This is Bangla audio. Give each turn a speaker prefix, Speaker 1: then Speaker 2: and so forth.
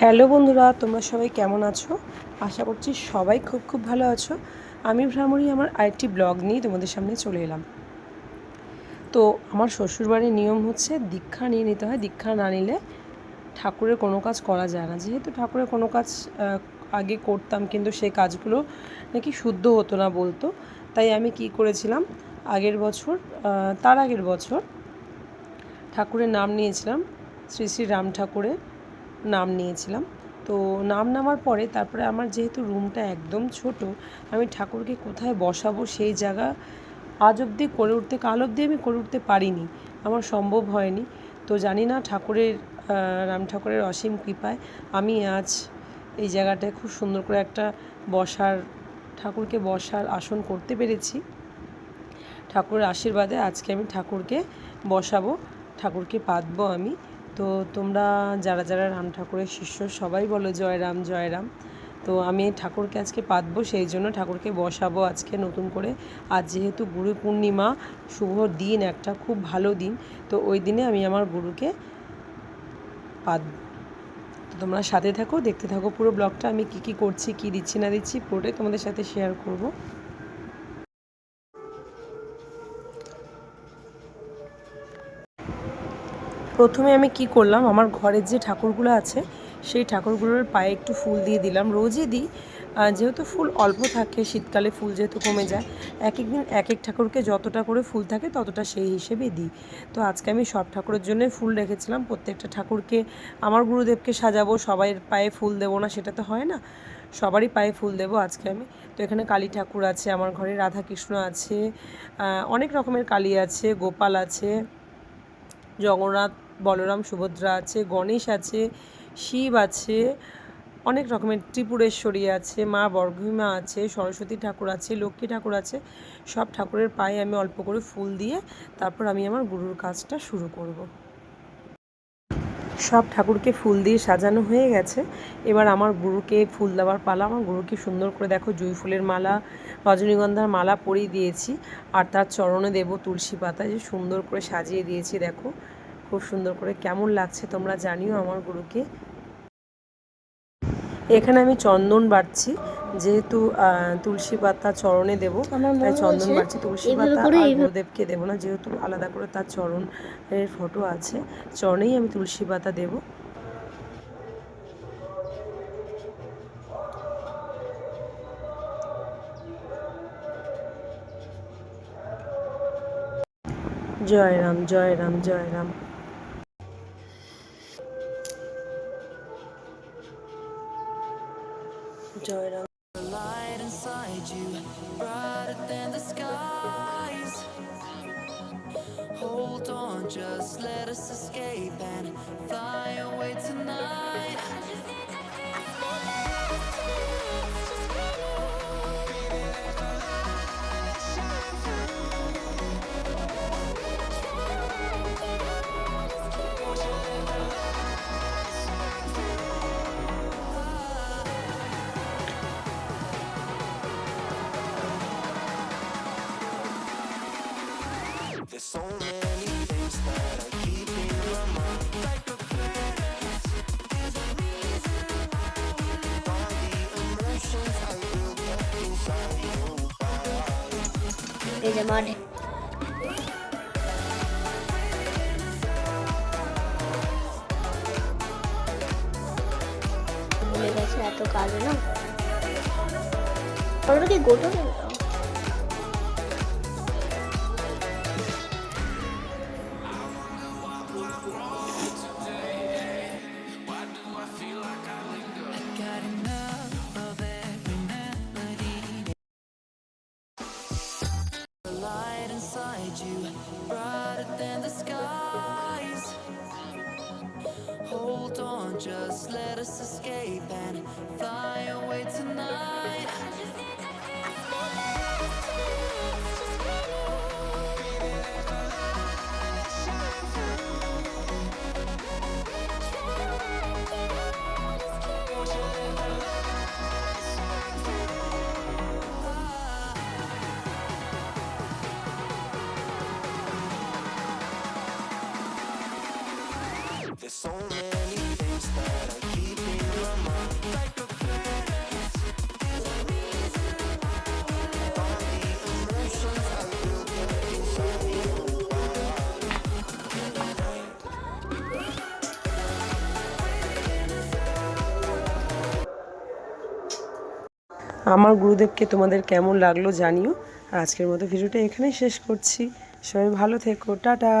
Speaker 1: হ্যালো বন্ধুরা, তোমরা সবাই কেমন আছো? আশা করছি সবাই খুব খুব ভালো আছো। আমি ভ্রামণী আমার আরেকটি ব্লগ নিয়ে তোমাদের সামনে চলে এলাম। তো আমার শ্বশুরবাড়ির নিয়ম হচ্ছে, দীক্ষা নিয়ে নিতে হয়। দীক্ষা না নিলে ঠাকুরের কোনো কাজ করা যায় না। যেহেতু ঠাকুরের কোনো কাজ আগে করতাম, কিন্তু সেই কাজগুলো নাকি শুদ্ধ হতো না বলতো, তাই আমি কি করেছিলাম, আগের বছর তার আগের বছর ঠাকুরের নাম নিয়েছিলাম শ্রী শ্রী রাম ঠাকুরের। নাম নিয়েছিলাম। তো নাম নামার পরে তারপরে আমার যেহেতু রুমটা একদম ছোট, আমি ঠাকুরকে কোথায় বসাবো সেই জায়গা আজ অবধি করে উঠতে, কাল অবধি আমি করে উঠতে পারিনি। আমার সম্ভব হয়নি। তো জানি না ঠাকুরের রাম ঠাকুরের অসীম কৃপায় আমি আজ এই জায়গাটায় খুব সুন্দর করে একটা বসার, ঠাকুরকে বসার আসন করতে পেরেছি। ঠাকুরের আশীর্বাদে আজকে আমি ঠাকুরকে বসাবো, ঠাকুরকে পাতবো আমি। তো তোমরা যারা যারা রাম ঠাকুরের শিষ্য, সবাই বলো জয় রাম জয় রাম। তো আমি ঠাকুরকে আজকে পাতবো, সেই জন্য ঠাকুরকে বসাবো আজকে নতুন করে। আজ যেহেতু গুরু পূর্ণিমা, শুভ দিন, একটা খুব ভালো দিন, তো ওই দিনে আমি আমার গুরুকে পাতবো তো তোমরা সাথে থাকো, দেখতে থাকো পুরো ব্লগটা। আমি কি কি করছি, কি দিচ্ছি, না দিচ্ছি, পুরোটাই তোমাদের সাথে শেয়ার করব। প্রথমে আমি কি করলাম, আমার ঘরের যে ঠাকুরগুলো আছে, সেই ঠাকুরগুলোর পায়ে একটু ফুল দিয়ে দিলাম, রোজই দিই। যেহেতু ফুল অল্প থাকে, শীতকালে ফুল যেহেতু কমে যায় এক এক দিন এক এক ঠাকুরকে যতটা করে ফুল থাকে, ততটা সেই হিসেবে দিই। তো আজকে আমি সব ঠাকুরের জন্য ফুল রেখেছিলাম, প্রত্যেকটা ঠাকুরকে, আমার গুরুদেবকে সাজাবো, সবাই পায়ে ফুল দেবো না, সেটা তো হয় না, সবারই পায়ে ফুল দেবো আজকে আমি। তো এখানে কালী ঠাকুর আছে, আমার ঘরে রাধা কৃষ্ণ আছে অনেক রকমের কালী আছে, গোপাল আছে, জগন্নাথ বলরাম সুভদ্রা আছে, গণেশ আছে, শিব আছে, অনেক রকমের ত্রিপুরেশ্বরী আছে, মা বর্গভীমা আছে, সরস্বতী ঠাকুর আছে, লক্ষ্মী ঠাকুর আছে। সব ঠাকুরের পায়ে আমি অল্প করে ফুল দিয়ে তারপর আমি আমার গুরুর কাজটা শুরু করব। সব ঠাকুরকে ফুল দিয়ে সাজানো হয়ে গেছে। এবার আমার গুরুকে ফুল দেওয়ার পালা। আমার গুরুকে সুন্দর করে দেখো, জুঁই ফুলের মালা, রজনীগন্ধার মালা পরিয়ে দিয়েছি। আর তার চরণে দেব তুলসী পাতা, যে সুন্দর করে সাজিয়ে দিয়েছি, দেখো। খুব সুন্দর করে কেমন লাগছে তোমরা জানিও আমার গরুকে। এখানে আমি চন্দন বাড়ছি যেহেতু তুলসী পাতা চরণে দেব তাই চন্দন বাড়ছি। তুলসী পাতা আর গুরুদেবকে দেবো না যেহেতু আলাদা করে তার চরণের ফটো আছে। চরণেই আমি তুলসী পাতা দেবো। জয় রাম জয় রাম জয় Ram. The
Speaker 2: light inside you, brighter than the skies. Hold on, just let us escape and fly. There's so many things that I keep in my mind. Like a planet, there's a reason why. All the emotions I built up inside your body.
Speaker 3: এই যে মাঠে ভুলে গেছে এত কাজ না ওটা কি গোটো
Speaker 2: you, brighter than the skies. Hold on, just let us escape and fly away tonight.
Speaker 1: আমার গুরুদেবকে তোমাদের কেমন লাগল জানিও। আজকের মতো ভিডিওটা এখানেই শেষ করছি। সবাই ভালো থেকো। টাটা।